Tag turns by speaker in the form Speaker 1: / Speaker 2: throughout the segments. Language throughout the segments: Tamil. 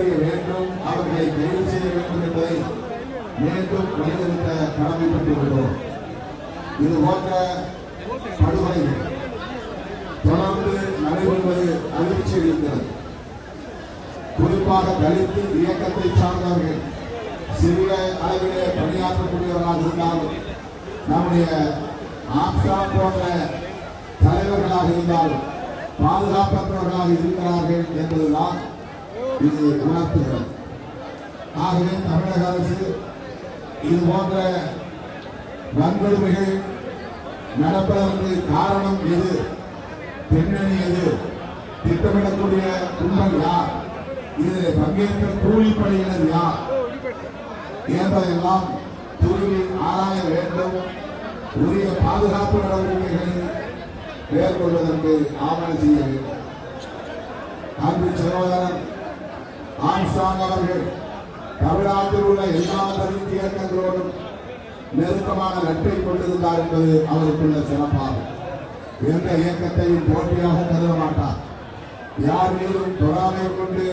Speaker 1: கண்டறிய வேண்டும் அவர்களை தெரிவு செய்ய வேண்டும் என்பதை மீண்டும் வலியுறுத்த கடமைப்பட்டிருக்கிறோம். இது போன்ற படுகொலைகள் தொடர்ந்து நடைபெறுவது அதிர்ச்சி அளிக்கிறது. குறிப்பாக தலித்து இயக்கத்தை சார்ந்தவர்கள் சிறிய அளவிலே பணியாற்றக்கூடியவர்களாக இருந்தாலும் நம்முடைய ஆப்கான் போன்ற தலைவர்களாக இருந்தாலும் பாதுகாப்பற்றவர்களாக இருக்கிறார்கள் என்பதுதான் இது உணர்த்துகிறது ஆகவே தமிழக அரசு இது போன்ற வன்கொடுமைகள் நடப்பதற்கு காரணம் எது? பின்னணி எது? திட்டமிடக்கூடிய கும்பல் யார்? இதில் பங்கேற்ற கூலிப்படையினர் யார்? என்பதெல்லாம் துருவி ஆராய வேண்டும். உரிய பாதுகாப்பு நடவடிக்கைகளை மேற்கொள்வதற்கு ஆவணம் செய்ய வேண்டும். அன்பு சகோதரன். ஆன்சாங் அவர்கள் தமிழ்நாட்டில் உள்ள எல்லா தலித் இயக்கங்களோடும் நெருக்கமான நட்பை கொண்டிருந்தார் என்பது அவருக்குள்ள சிறப்பாகும். எந்த இயக்கத்தையும் போட்டியாக கருத மாட்டார். யார் மீதும் பொறாமை கொண்டு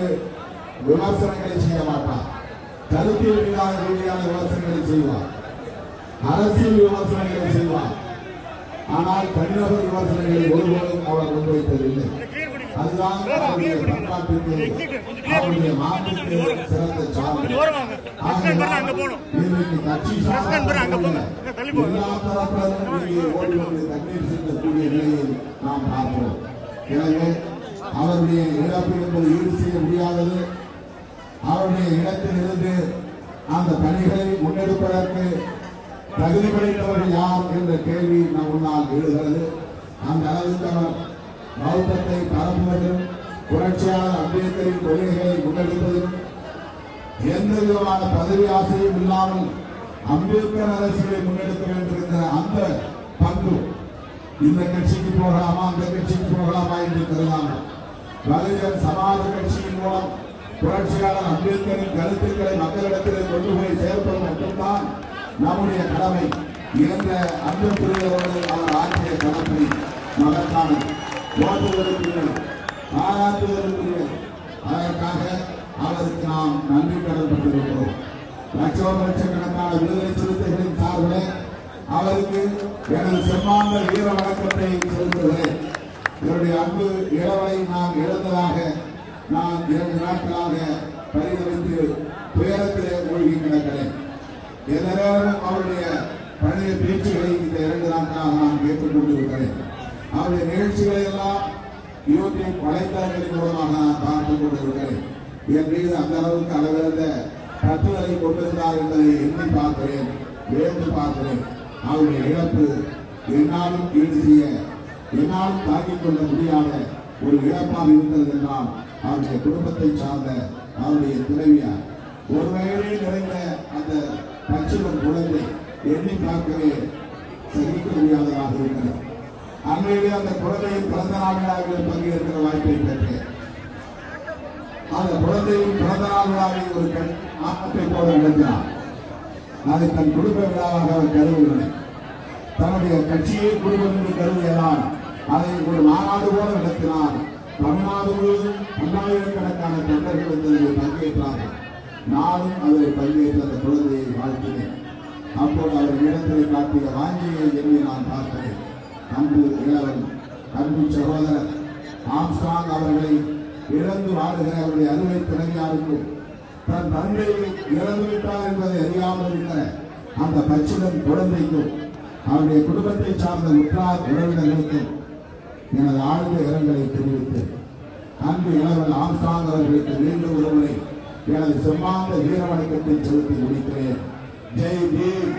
Speaker 1: விமர்சனங்களை செய்ய மாட்டார். கருத்தியல் மீதான ரீதியான விமர்சனங்களை செய்வார். அரசியல் விமர்சனங்களை செய்வார். ஆனால் தனிநபர் விமர்சனங்களை ஒருபோதும் அவர் முன்வைத்ததில்லை அதுதான் அவருடைய பண்பாட்டுக்கு அவருடைய மாட்டுக்கு சிறந்த
Speaker 2: போகணும்.
Speaker 1: இன்னைக்கு கட்சி
Speaker 2: போங்க.
Speaker 1: எல்லா தரப்பினரும் ஓடி நிலையை நாம் பார்க்கிறோம். எனவே அவருடைய இழப்பு என்பது ஈடு செய்ய முடியாதது. அவருடைய இடத்தில் இருந்து அந்த பணிகளை முன்னெடுப்பதற்கு தகுதி படைத்தவர்கள் யார் என்ற கேள்வி நம் முன்னால் எழுகிறது. அந்த அளவுக்கு அவர் மாவட்டத்தை பரப்புவதும் புரட்சியாளர் அம்பேத்கரின் கொள்கைகளை முன்னெடுப்பதும் எந்த விதமான பதவி ஆசையும் இல்லாமல் அம்பேத்கர் அரசியலை முன்னெடுக்க வேண்டியிருந்த அந்த பங்கு இந்த கட்சிக்கு போகலாமா அந்த கட்சிக்கு போகலாமா என்று கருதாமல் பகுஜன் சமாஜ கட்சியின் மூலம் புரட்சியாளர் அம்பேத்கரின் கருத்துக்களை மக்களிடத்தில் கொண்டு போய் சேர்ப்பது மட்டும்தான் நம்முடைய கடமை. இறந்த அன்பு புரிதலோடு அவர் ஆற்றிய கடமை. மகத்தானது. போற்றுவதற்குரிய பாராட்டுவதற்குரிய அதற்காக அவருக்கு நாம் நன்றி கடன்பட்டிருக்கிறோம் லட்சம் லட்சக்கணக்கான விடுதலை சிறுத்தைகளின் சார்பில் அவருக்கு எனது செம்மாந்த வீர வணக்கத்தை செலுத்துகிறேன் இவருடைய அன்பு இளவலை நான் இழந்ததாக நான் இரண்டு நாட்களாக பரிதவித்து துயரத்திலே மூழ்கி கிடக்கிறேன். எந்த நேரமும் அவருடைய பழைய பேச்சுகளை இந்த இரண்டு நாட்களாக நான் கேட்டுக் கொண்டிருக்கிறேன். அவருடைய நிகழ்ச்சிகளை எல்லாம் யூடியூப் வலைத்தளங்களின் மூலமாக நான் பார்த்துக் கொண்டிருக்கிறேன். என் மீது அந்த அளவுக்கு அளவிறந்த பற்றுதலை கொண்டிருந்தார் என்பதை எண்ணி பார்க்கிறேன் வேண்டு பார்க்கிறேன். அவருடைய இழப்பு என்னாலும் ஈடு செய்ய என்னாலும் தாங்கிக் கொள்ள முடியாத ஒரு இழப்பாக இருக்கிறது என்றால் அவருடைய குடும்பத்தை சார்ந்த அவருடைய துணைவியார். ஒரு வயதில் நிறைந்த அந்த பச்சிலம் குழந்தை எண்ணி பார்க்கவே சகிக்க முடியாததாக இருக்கிறது. அண்மையிலே அந்த குழந்தையின் பிறந்த நாள் விழாவில் பங்கேற்கிற வாய்ப்பை பெற்றேன். அந்த குழந்தையின் பிறந்த நாள் விழாவில் ஒரு கண் ஆட்டத்தை போல நடத்தினார் அதை தன் குடும்ப விழாவாக அவர் கருதுகிறேன். தன்னுடைய கட்சியை குடும்பம் என்று கருதியதால் அதை ஒரு மாநாடு போல நடத்தினார். தமிழ்நாடு முழுவதும் பல்லாயிரக்கணக்கான தொண்டர்கள் வந்து பங்கேற்றார்கள். நானும் அதில் பங்கேற்ற அந்த குழந்தையை வாழ்த்தினேன். அப்போது அவர் இடத்திலே காட்டிய வாஞ்சியை எண்ணி நான் பார்த்தேன். அன்பு இளவன் அன்பு சகோதரர் ஆம்ஸ்டாங் அவர்களை இழந்து வாழுகிற அவருடைய அருமை துணைவியாருக்கும் தன் தந்தை இறந்து விட்டார் என்பதை அறியாமல் இருக்கிற அந்த பச்சிடம் குழந்தைக்கும் அவருடைய குடும்பத்தை சார்ந்த உற்றார் உறவினர்களுக்கும் எனது ஆழ்ந்த இரங்கலை தெரிவித்து அன்பு இளவல் ஆம்ஸ்டாங் அவர்களுக்கு மீண்டும் ஒருமுறை எனது செம்மாந்த வீரவணக்கத்தை செலுத்தி முடிக்கிறேன். ஜெய் பீம்!